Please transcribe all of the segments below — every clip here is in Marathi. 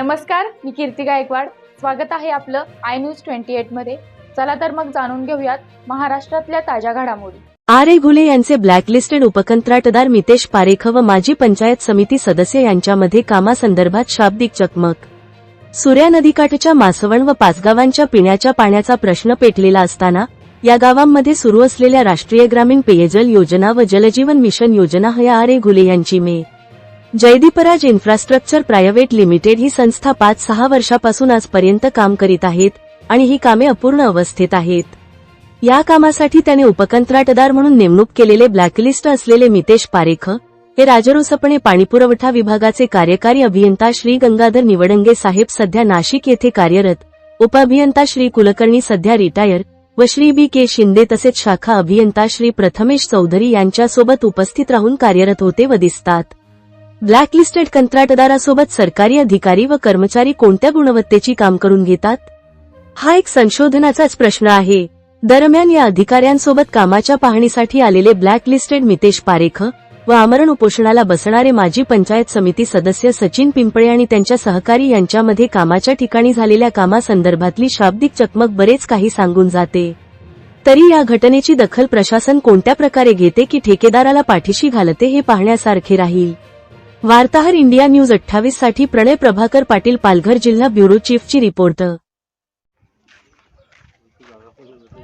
नमस्कार मी कीर्ती गायकवाड. स्वागत आहे आपलं आय न्यूज ट्वेंटी एटमध्ये चला तर मग जाणून घेऊयात महाराष्ट्रातल्या ताज्या घडामोडी. आरे घुले यांचे ब्लॅकलिस्टेड उपकंत्राटदार मितेश पारेख व माजी पंचायत समिती सदस्य यांच्यामध्ये कामासंदर्भात शाब्दिक चकमक. सूर्या नदीकाठच्या मासवण व पाचगावांच्या पिण्याच्या पाण्याचा प्रश्न पेटलेला असताना या गावांमध्ये सुरू असलेल्या राष्ट्रीय ग्रामीण पेयजल योजना व जलजीवन मिशन योजना हया आरे घुले यांची मे जयदीपराज इन्फ्रास्ट्रक्चर प्रायव्हेट लिमिटेड ही संस्था पाच सहा वर्षापासून आजपर्यंत काम करीत आहेत आणि ही कामे अपूर्ण अवस्थेत आहेत. या कामासाठी त्याने उपकंत्राटदार म्हणून नेमणूक केलेले ब्लॅकलिस्ट असलेले मितेश पारेख हे राजरोसपणे पाणीपुरवठा विभागाचे कार्यकारी अभियंता श्री गंगाधर निवडंगे साहेब सध्या नाशिक येथे कार्यरत उपअभियंता श्री कुलकर्णी सध्या रिटायर व श्री बी के शिंदे तसेच शाखा अभियंता श्री प्रथमेश चौधरी यांच्यासोबत उपस्थित राहून कार्यरत होते व दिसतात. ब्लॅकलिस्टेड कंत्राटदारासोबत सरकारी अधिकारी व कर्मचारी कोणत्या गुणवत्तेची काम करून घेतात? हा एक संशोधनाचाच प्रश्न आहे. दरम्यान या अधिकाऱ्यांसोबत कामाच्या पाहणीसाठी आलेले ब्लॅकलिस्टेड मितेश पारेख व आमरण उपोषणाला बसणारे माजी पंचायत समिती सदस्य सचिन पिंपळे आणि त्यांच्या सहकारी यांच्यामध्ये कामाच्या ठिकाणी झालेल्या कामासंदर्भातली शाब्दिक चकमक बरेच काही सांगून जाते. तरी या घटनेची दखल प्रशासन कोणत्या प्रकारे घेते की ठेकेदाराला पाठीशी घालते हे पाहण्यासारखे राहील. वार्ताहर इंडिया न्यूज अठ्ठावीससाठी प्रणय प्रभाकर पाटील पालघर जिल्हा ब्युरो चीफची रिपोर्ट.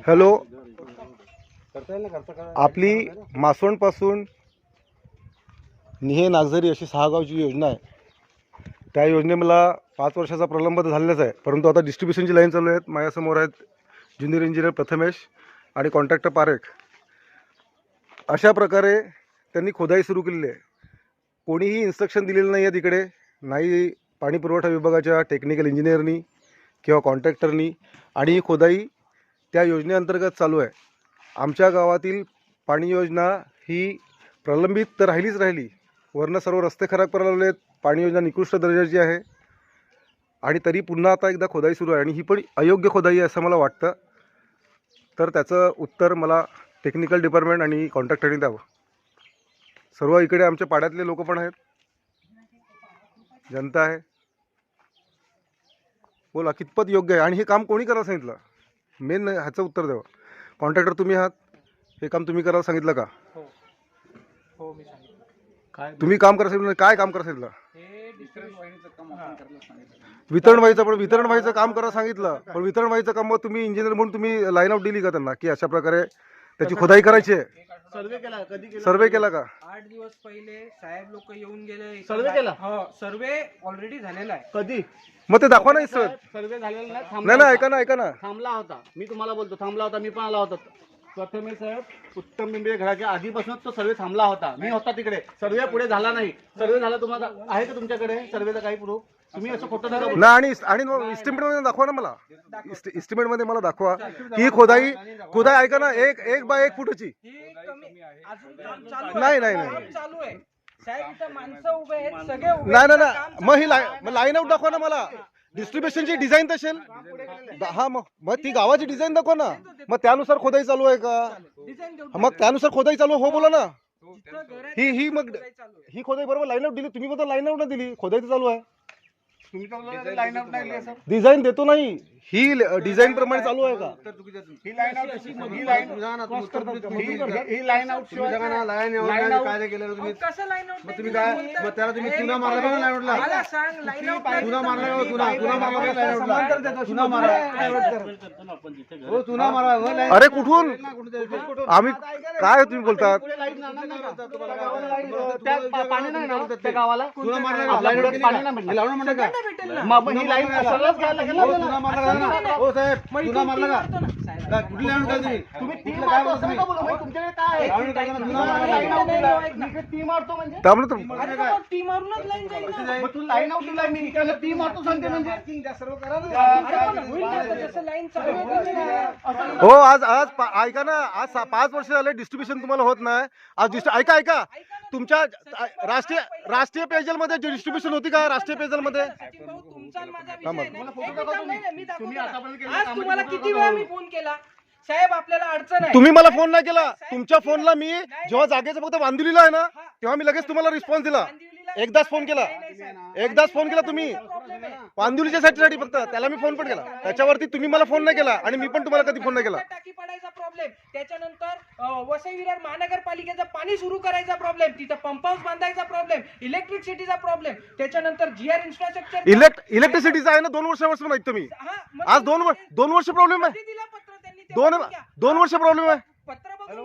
हॅलो. आपली मासवणपासून निहे नागझरी अशी सहा गावची योजना आहे. त्या योजने मला पाच वर्षाचा प्रलंब तर झालेलाच आहे. परंतु आता डिस्ट्रीब्युशनची लाईन चालू आहेत. माझ्यासमोर आहेत ज्युनियर इंजिनियर प्रथमेश आणि कॉन्ट्रॅक्टर पारेख. अशा प्रकारे त्यांनी खोदाई सुरू केलेली आहे. कोणीही इन्स्ट्रक्शन दिलेलं नाही आहे तिकडे. नाही पाणी पुरवठा विभागाच्या टेक्निकल इंजिनियरनी किंवा कॉन्ट्रॅक्टरनी आणि ही खोदाई त्या योजनेअंतर्गत चालू आहे. आमच्या गावातील पाणी योजना ही प्रलंबित तर राहिलीच राहिली. वरनं सर्व रस्ते खराब करायला लागले आहेत पाणी योजना निकृष्ट दर्जाची आहे. आणि तरी पुन्हा आता एकदा खोदाई सुरू आहे. आणि ही पण अयोग्य खोदाई आहे असं मला वाटतं. तर त्याचं उत्तर मला टेक्निकल डिपार्टमेंट आणि कॉन्ट्रॅक्टरने द्यावं. सर्व इकडे आमच्या पाड्यातले लोक पण आहेत. जनता आहे. बोला कितपत योग्य आहे? आणि हे काम कोणी करायला सांगितलं? मेन ह्याचं उत्तर द्यावं. कॉन्ट्रॅक्टर तुम्ही आहात. हे काम तुम्ही करायला सांगितलं का? हो. मी सांगितलं. काय? तुम्ही काम करायला सांगितलं? काय काम करायला सांगितलं? हे डिस्टन्स वाहिनीचं काम आपण करायला सांगितलं. वितरण व्हायचं पण वितरण व्हायचं काम करायला सांगितलं. पण वितरण व्हायचं काम मग तुम्ही इंजिनियर म्हणून तुम्ही लाईन आउट दिली का त्यांना? की अशा प्रकारे त्याची खोदाई करायची आहे. सर्वे केला कधी केला? सर्वे केला का? आठ दिवस पहिले साहेब लोक येऊन गेले. सर्वे केला? हो सर्वे ऑलरेडी झालेला आहे. कधी? मग ते दाखवा नाही सर सर्वे झालेला नाही थांबला नाही ना होता. ऐका ना ऐका ना. थांबला होता. मी तुम्हाला बोलतो थांबला होता मी पण आला होता. प्रथमे साहेब उत्तम बिंबे घराच्या आधीपासूनच तो सर्वे थांबला होता. मी होता तिकडे. सर्वे पुढे झाला नाही. सर्वे झाला तुम्हाला आहे का तुमच्याकडे? सर्वेचा काही प्रूफ? तुम्ही असं खोटं नका बोलू. ना आणि आणि इस्टिमेटमध्ये दाखवा ना मला. इस्टिमेटमध्ये मला दाखवा. की ही खोदाई खोदाई ऐका ना एक एक बाय एक फुटाची. ही कमी अजून काम चालू आहे. नाही, नाही, नाही. काम चालू आहे. साहेब इथं माणसं उभे आहेत सगळे उभे नाही आहेत. ना काम ना मग ही. लाईन आउट दाखवा ना मला. डिस्ट्रीब्युशनची डिझाईन तसेल हा मग मग ती गावाची डिझाईन दाखवा ना. मग त्यानुसार खोदाई चालू आहे का? डिझाईन मग त्यानुसार खोदाई चालू आहे, हो बोला ना. जिथं घर आहे ही ही मग तिथं चालू आहे. ही खोदाई बरोबर लाईन आउट दिली. तुम्ही बद्दल लाईन आउट दिली. खोदाई तर चालू आहे. डिझाईन देतो नाही ही डिझाईन प्रमाणे चालू आहे का? ही लाईन आउट ही लाईन क्रॉस करतात का? ही- ही लाईन आउट लाईन आउट अहो, कसं लाईन आउट तुम्ही मग त्याला तुम्ही चुना मारला का सांग लाईन आउट चुना मारला का चुना चुना मारला का चुना मारला हो चुना मारला line- अरे कुठून? आम्ही काय तुम्ही बोलतात पाणी नाही ना त्या गावाला? चुना मारला पाणी? नाही म्हणलं भेटेल ना मग ही लाईन सरळच घ्यायला लागेल ना हो आपल्याला. ना? हो साहेब चुना मारला का काय, कुठली line out केली तुम्ही तुम्ही ती कुठलं काय मारतो बोलता असं तुम्ही? नका बोलू. मग तुमच्याकडे काय आहे? लावणं टाका ना, चुना तुम्हाला मारला लाईन का? आउट दिला. मी इकडे ती मारतो म्हणजे त्यामुळे तर- अरे मग टी मारूनच लाईन जाईल ना. मग तू लाईन आउट दिला मी इकडे ती मारतो सांगते म्हणजे अरे पण होईल ना, जसं लाईन चालू आहे तसं आहे. हो आज आज पा- ऐका ना आज सा- पाच वर्ष झाले डिस्ट्रीब्युशन तुम्हाला होत नाही आज डिस्ट्री ऐका ऐका तुमच्या राष्ट्रीय राष्ट्रीय पेयजलमध्ये डिस्ट्रीब्युशन होती का राष्ट्रीय पेयजलमध्ये सचिन भाऊ, तुमचा आणि माझा थांबा. विषय नाही. एक मिनिट, नाही, नाही, मी दाखवतो तुम्ही ना. आतापर्यंत केलेल्या आज कामाची तुम्हाला किती वेळा. मी फोन केला साहेब आपल्याला अडचण आहे. तुम्ही मला फोन नाही केला. तुमच्या फोनला मी जेव्हा जागेचं फक्त बांधिलेलं आहे ना तेव्हा मी लगेच तुम्हाला रिस्पॉन्स दिला. एकदाच फोन केला. एकदाच फोन केला तुम्ही. पांदुलीच्या साठी फक्त. त्याला मी फोन पण केला. त्याच्यावरती तुम्ही मला फोन नाही केला आणि मी पण तुम्हाला कधी फोन नाही केला. टाकी पडायचा प्रॉब्लेम त्याच्यानंतर वसई विरार महानगरपालिकेचं पाणी सुरू करायचा प्रॉब्लेम तिथं पंप हाऊस बांधायचा प्रॉब्लेम इलेक्ट्रिसिटीचा प्रॉब्लेम त्याच्यानंतर जीआर इन्फ्रास्ट्रक्चर इलेक्ट इलेक्ट्रिसिटीचा आहे ना दोन वर्षापासून ऐकतो मी. आज दोन वर- दोन वर्ष प्रॉब्लेम आहे. दोन. दोन वर्ष प्रॉब्लेम आहे.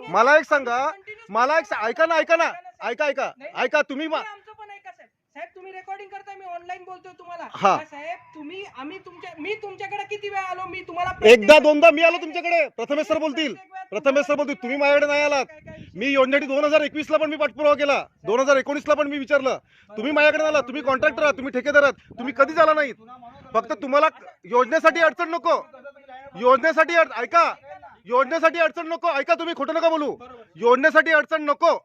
मला एक सांगा. मला एक सा- ऐका ना ऐका ना. ऐका ऐका ऐका. तुम्ही मा- तुम्ही आमचं पण ऐका साहेब. तुम्ही रेकॉर्डिंग करताय मी ऑनलाईन बोलतोय तुम्हाला. हा. साहेब तुम्ही आम्ही तुमच्या मी तुमच्याकडे किती वेळा आलो? मी तुम्हाला एकदा दोनदा मी आलो तुमच्याकडे. प्रथमेश सर बोलतील. प्रथमेश सर बोलतील. तुम्ही माझ्याकडे नाही आलात? मी योजनेसाठी दोन हजार एकवीस ला पण मी पाठपुरावा केला. दोन हजार एकोणीस ला पण मी विचारलं. तुम्ही माझ्याकडे आला तुम्ही कॉन्ट्रॅक्टर आहात. तुम्ही ठेकेदार आहात. तुम्ही कधीच आला नाहीत? फक्त तुम्हाला योजनेसाठी अडचण नको. योजनेसाठी ऐका. योजनेसाठी अडचण नको. ऐका तुम्ही खोटं नका बोलू. योजनेसाठी अडचण नको.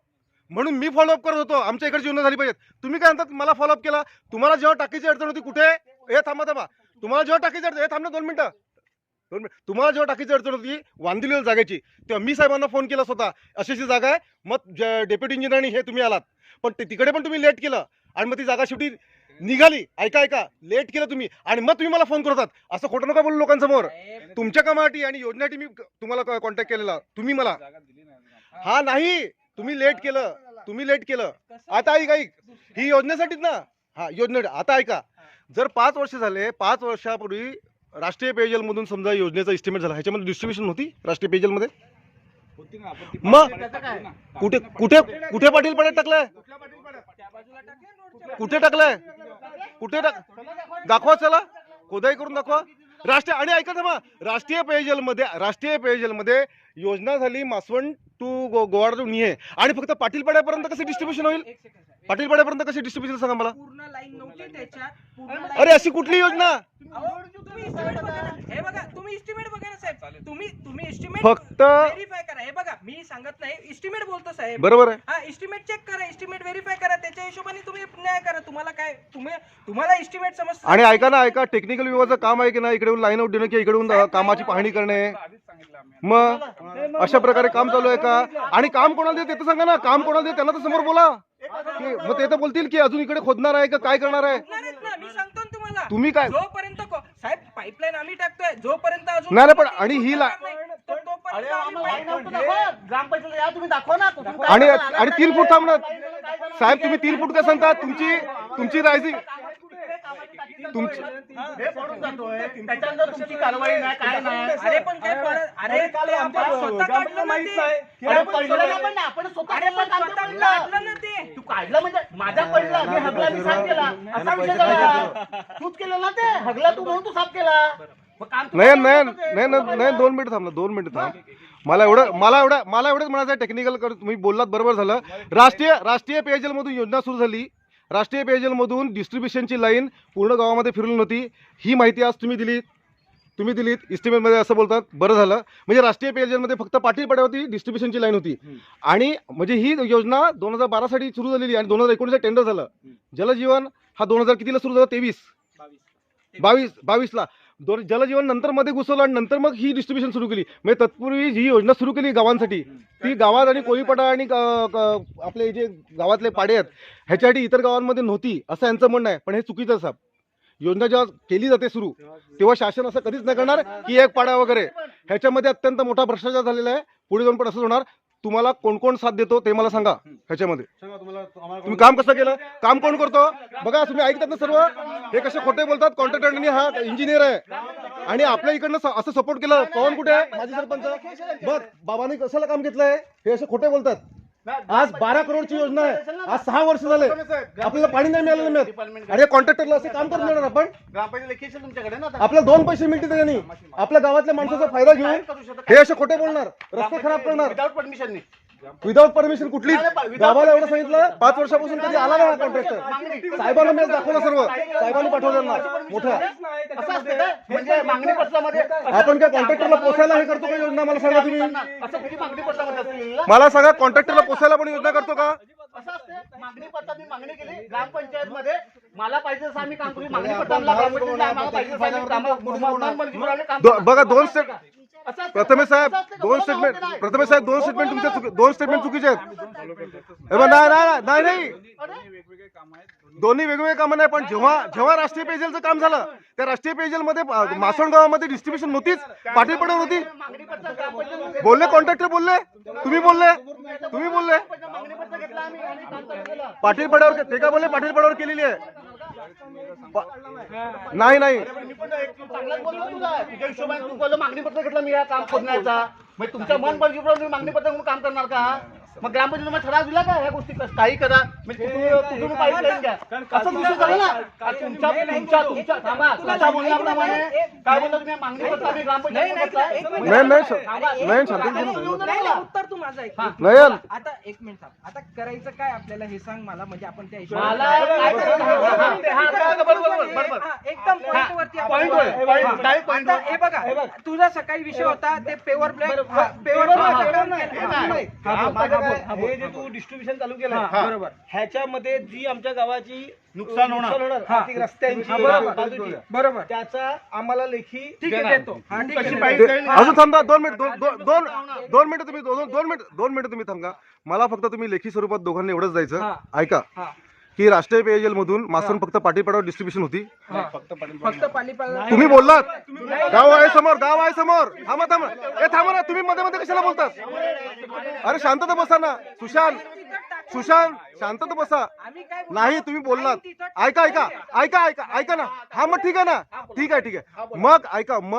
म्हणून मी फॉलोअप करत होतो. आमच्या इकडची योजना झाली पाहिजे तुम्ही काय म्हणतात? मला फॉलोअप केला. तुम्हाला जेव्हा टाकीची अडचण होती कुठे? हे थांबा थांबा. तुम्हाला जेव्हा टाकीची अडचण हे थांब दोन मिनिटं. दोन मिनिट. तुम्हाला जेव्हा टाकीची अडचण होती वांदिलेल्या जागेची तेव्हा मी साहेबांना फोन केला स्वतः. अशी अशी जागा आहे. मग डेप्युटी आणि हे तुम्ही आलात. पण ते तिकडे पण तुम्ही लेट केलं. आणि मग ती जागा शेवटी निघाली. ऐका ऐका. लेट केलं तुम्ही. आणि मग तुम्ही मला फोन करतात असं खोटं नका बोलू लोकांसमोर. तुमच्या कामासाठी आणि योजनेसाठी मी तुम्हाला कॉन्टॅक्ट केलेला. तुम्ही मला. हा नाही. तुम्ही लेट केलं. तुम्ही लेट केलं. आता ऐक ऐक. ही योजनेसाठीच ना. हा योजने आता ऐका. जर पाच वर्ष झाले पाच वर्षापूर्वी राष्ट्रीय पेयजल मधून समजा योजनेचा एस्टिमेट झाला ह्याच्यामध्ये डिस्ट्रीब्युशन होती राष्ट्रीय पेयजलमध्ये मग कुठे कुठे कुठे पाटील पडत टाकलाय? कुठे टाकलाय? कुठे टाक दाखवा चला. खोदाई करून दाखवा. राष्ट्रीय आणि ऐका थांबा. राष्ट्रीय पेयजलमध्ये राष्ट्रीय पेयजलमध्ये योजना झाली मासवण टू गो गोवाड निये आणि फक्त पाटील पाड्यापर्यंत कसं डिस्ट्रीब्युशन होईल? एक second, साहेब. पाटील पाड्यापर्यंत कशी डिस्ट्रीब्युशन सांगा मला? पूर्ण लाईन नव्हती त्याच्यात. अरे अशी कुठली योजना. हे बघा तुम्ही इस्टिमेट बघा ना साहेब. तुम्ही तुम्ही इस्टिमेट फक्त- व्हेरीफाय करा. हे बघा मी सांगत नाही. इस्टिमेट बोलतो साहेब. बरोबर आहे. हा इस्टिमेट चेक करा. इस्टिमेट व्हेरीफाय करा. त्याच्या हिशोबाने तुम्ही न्याय करा. तुम्हाला काय तुम्ही तुम्हाला इस्टिमेट आणि ऐका ना ऐका. टेक्निकल विभागाचं काम आहे की नाही? इकडे लाईन आउट देणं किंवा इकडून अं, कामाची पाहणी करणे. मग अशा प्रकारे काम चालू आहे का? आणि काम कोणाला देते ते तर सांगा ना. काम कोणाला देते त्यांना तर समोर बोला. की मग ते तर बोलतील की अजून इकडे खोदणार आहे का? काय करणार आहे? करणार आहेत ना. मी सांगतो ना तुम्हाला. तुम्ही काय? जोपर्यंत को- साहेब पाईपलाईन आम्ही टाकतोय. जोपर्यंत अजून नाही, नाही, पण आणि ही ला- तो- तोपर्यंत आम्ही pipeline- ग्रामपंचायत या तुम्ही दाखवा ना. कुठून काय आणि झालं? आणि तीन फूट थांबणार. साहेब तुम्ही तीन फूट का सांगता तुमची तुमची रायझिंग तुमची हे पडून जातोय त्याच्यानंतर तुमची कारवाई नाही काय नाही. अरे पण काय पडत अरे काल ते आमच्या आपण स्वतः काढलं ना ते. अरे पडलं ना पण आपण स्वतः अरे पण केलं, स्वतः आमचं काढलं पडलं. ना ते. तू काढलं म्हणजे माझा पडला मी हगला मी साफ केला. असा विषय झाला तूच केलं ना ते. हगला तू म्हणून तू साफ केला. मग काम तू नाही केलं नाही नव्हतं ते. नाही नाही नाही, दोन मिनिट थांब ना दोन मिनिट थांब. मला एवढं मला एवढं मला एवढंच म्हणायचं टेक्निकल कर तुम्ही बोललात बरोबर झालं. राष्ट्रीय राष्ट्रीय पेयजल मधून योजना सुरू झाली. राष्ट्रीय पेयजल मधून डिस्ट्रीब्युशनची लाईन पूर्ण गावामध्ये फिरली नव्हती. ही माहिती आज तुम्ही दिली तुम्ही दिलीत इस्टिमेटमध्ये असं बोलतात. बरं झालं. म्हणजे राष्ट्रीय पेयजलमध्ये फक्त पाटील पाड्यावरती डिस्ट्रीब्युशनची लाईन होती आणि म्हणजे ही योजना दोन हजार बारासाठी सुरू झालेली आणि दोन हजार एकोणीसला टेंडर झालं. जलजीवन हा दोन हजार कितीला सुरू झाला? तेवीस. बावीस बावीसला. दोन जलजीवन नंतर मध्ये घुसवलं आणि नंतर मग ही डिस्ट्रीब्युशन सुरू केली. म्हणजे तत्पूर्वी जी योजना सुरू केली गावांसाठी ती गावात आणि कोळीपाडा आणि आपले जे गावातले पाडे आहेत ह्याच्यासाठी इतर गावांमध्ये नव्हती असं यांचं म्हणणं आहे. पण हे चुकीचं आहे साहेब. योजना जेव्हा केली जाते सुरू तेव्हा शासन असं कधीच नाही करणार की एक पाडा वगैरे. ह्याच्यामध्ये अत्यंत मोठा भ्रष्टाचार झालेला आहे. पुढे जाऊन पण असंच होणार. तुम्हाला कोण कोण साथ देतो ते मला सांगा ह्याच्यामध्ये. तुम्ही काम कसं केलं? काम कोण करतो? बघा तुम्ही ऐकतात ना सर्व? हे कसे खोटे बोलतात? कॉन्ट्रॅक्टर हा इंजिनियर आहे. आणि आपल्या इकडनं असं सपोर्ट केलं. पवन कुठे आहे? माझी सरपंच. बघ बाबांनी कशाला काम घेतलंय? हे असे खोटे बोलतात. आज बारा करोडची योजना आहे. आज सहा वर्ष झाले. आपल्याला पाणी नाही मिळालं मिळत. अरे कॉन्ट्रॅक्टरला असे काम करून देणार आपण? आपल्याला दोन पैसे मिळतील त्यांनी आपल्या गावातल्या माणसाचा फायदा घेऊन हे असे खोटे बोलणार. रस्ते खराब करणार. विदाउट परमिशन विदाउट परमिशन कुठली गावाला एवढं सांगितलं पाच वर्षापासून कधी आला नाही कॉन्ट्रॅक्टर साहेबांना मी दाखवलं सर्व. साहेबांनी पाठवलं मोठ्या म्हणजे मागणी पत्रामध्ये आपण काय कॉन्ट्रॅक्टरला पोसायला हे करतो का योजना मला सांगा तुम्ही? मला सांगा कॉन्ट्रॅक्टरला पोसायला पण योजना करतो का? असं असते? मागणी पत्रात मी मागणी केली. ग्रामपंचायत मध्ये मला पाहिजे आम्ही काम करू. मागणी. बघा दोन असतं- प्रथमेश साहेब? दोन स्टेटमेंट. प्रथमेश साहेब दोन हो, स्टेटमेंट तुमच्या. चुकी- दोन स्टेटमेंट चुकीचे आहेत. हे बघ, नाही नाही नाही नाही दोन्ही वेगवेगळे कामं नाही पण जेव्हा जेव्हा राष्ट्रीय पेयजलचं काम झालं त्या राष्ट्रीय पेयजलमध्ये अ, मासोण गावामध्ये डिस्ट्रीब्युशन नव्हतीच पाटील पडव होती. मागणी पत्र ग्रामपंचायत बोलले कॉन्ट्रॅक्टर बोलले? तुम्ही बोलले? तुम्ही बोलले? मागणी पत्र घेतलं आम्ही आणि काम चालू केलं. पाटील पडावर ते का बोलले? पाटील पडावर केलेली आहे. नाही नाही. मी तुझ्या हिशोबाने तू मागणी पत्र घेतलं मी या काम खोदण्याचा. मग तुमच्या मन बळकीप्रमाणे मागणी पत्र म्हणून काम करणार का? मग ग्रामपंचायत ठराव दिला का? या गोष्टी कस- काही करा. म्हणजे कुठून कुठून पाईपलाईन घ्या. असं तुमचं झालं ना? आ, तुमच्या तुमच्या तुमच्या थांबा. तुमच्या बोलण्याप्रमाणे काय बोलला तुम्ही? मागणी आम्ही ग्रामपंचायत उत्तर तू माझं ऐक आता एक मिनिट थांब. आता करायचं काय आपल्याला हे सांग मला म्हणजे आपण त्या? हा, हा, हा, हा. हा, एकदम वरती हा. हे बघा. तुझा सकाळी विषय होता ते पेवर ब्लॅक पेवर हा, जे तू डिस्ट्रीब्युशन चालू केलं हा, बरोबर. ह्याच्यामध्ये जी आमच्या गावाची नुकसान होणार. हा. आर्थिक रस्त्यांची हा, बरोबर. बाजूची, बरोबर. त्याचा आम्हाला लेखी ठीक आहे देणार. देतो. हा, ठीक कशी आहे पाहिजे? देतो. ते- अजून थांबा दोन मिनिट दोन दोन दोन दोन मिनिटं तुम्ही दोन दोन मिनिट दोन मिनिटं तुम्ही थांबा. मला फक्त तुम्ही लेखी स्वरूपात दोघांनी एवढंच हा. जायचं ऐका. हा, की राष्ट्रीय पेयजल मधून मासून फक्त पाटीपाड्यावर डिस्ट्रीब्युशन होती. हा. फक्त पाणी तुम्ही बोललात. गाव आहे समोर गाव आहे समोर. थांबा थांबा. ए थांबा ना तुम्ही मध्ये मध्ये कशाला बोलतात? अरे शांतता बसा ना. सुशांत. सुशांत शांतता बसा? नाही तुम्ही बोललात. ऐका ऐका. ऐका ऐका. ऐका ना. हा मग ठीक आहे ना. ठीक आहे ठीक आहे. मग ऐका मग